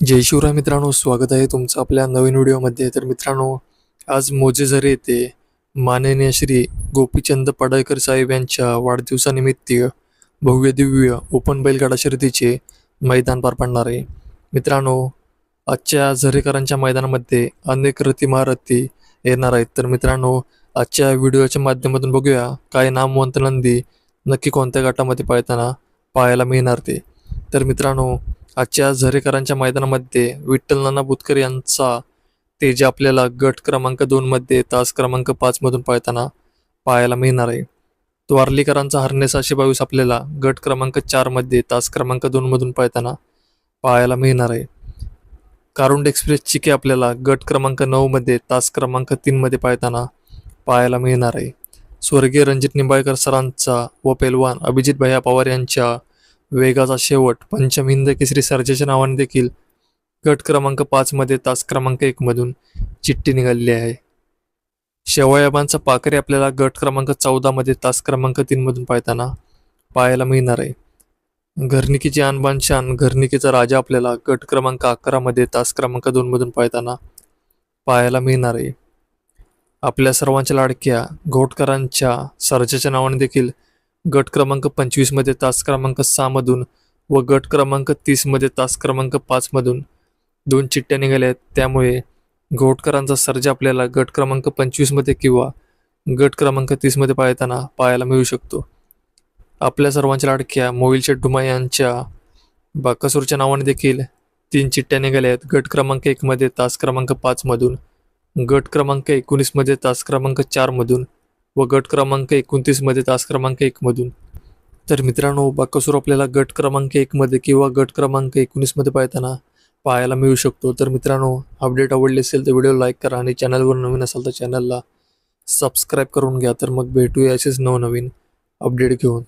जय शिवराय मित्रांनो स्वागत आहे तुमचं आपल्या नवीन व्हिडिओमध्ये. तर मित्रांनो आज मोजेझरे येथे माननीय श्री गोपीचंद पडळकर साहेब यांच्या वाढदिवसानिमित्त भव्य दिव्य ओपन बैलगाडा शर्यतीचे मैदान पार पडणार आहे. मित्रांनो आजच्या झरेकरांच्या मैदानामध्ये अनेक रथी येणार आहेत. तर मित्रांनो आजच्या व्हिडिओच्या माध्यमातून बघूया काय नामवंत नंदी नक्की कोणत्या गटामध्ये पाळताना पाहायला मिळणार ते. तर मित्रांनो आजच्या झरेकरांच्या मैदानामध्ये विठ्ठल नाना बुतकर यांचा तेज आपल्याला गट क्रमांक दोनमध्ये तास क्रमांक पाचमधून पळताना पाहायला मिळणार आहे. तो वारलीकरांचा हरणे सहाशे बावीस आपल्याला गट क्रमांक चारमध्ये तास क्रमांक दोनमधून पळताना पाहायला मिळणार आहे. कारुंड एक्सप्रेस चिके आपल्याला गट क्रमांक नऊमध्ये तास क्रमांक तीनमध्ये पाळताना पाहायला मिळणार आहे. स्वर्गीय रणजित निंबाळकर सरांचा व पेलवान अभिजित भैया पवार यांच्या वेगाचा शेवट पंचम हिंद केसरी सर्जेच्या नावाने देखील गट क्रमांक पाचमध्ये तास क्रमांक एकमधून चिठ्ठी निघालेली आहे. शेवयाबांचा पाकरे आपल्याला गट क्रमांक चौदामध्ये तास क्रमांक तीनमधून पाहताना पाहायला मिळणार आहे. घरनिकीची आणबान शान घरनिकीचा राजा आपल्याला गट क्रमांक अकरामध्ये तास क्रमांक दोनमधून पाहताना पाहायला मिळणार आहे. आपल्या सर्वांच्या लाडक्या घोटकरांच्या सर्जाच्या नावाने देखील गट क्रमांक पंचवीसमध्ये तास क्रमांक सहामधून व गट क्रमांक तीसमध्ये तास क्रमांक पाचमधून दोन चिठ्ठ्या निघाल्या आहेत. त्यामुळे घोटकरांचा सर्जा आपल्याला गट क्रमांक पंचवीसमध्ये किंवा गट क्रमांक तीसमध्ये पाहताना पाहायला मिळू शकतो. आपल्या सर्वांच्या लाडक्या मोहिल शेठ डुमा यांच्या बाकासूरच्या नावाने देखील तीन चिठ्ठ्या निघाल्या आहेत. गट क्रमांक एकमध्ये तास क्रमांक पाचमधून गट क्रमांक एकोणीसमध्ये तास क्रमांक चारमधून व गट क्रमांक एकोणतीसमध्ये तास क्रमांक एकमधून तर मित्रांनो बाकासूर आपल्याला गट क्रमांक एकमध्ये किंवा गट क्रमांक एकोणीसमध्ये पाहताना पाहायला मिळू शकतो. तर मित्रांनो अपडेट आवडली असेल तर व्हिडिओ लाईक करा आणि चॅनलवर नवीन असाल तर चॅनलला सबस्क्राईब करून घ्या. तर मग भेटूया असेच नवनवीन अपडेट घेऊन.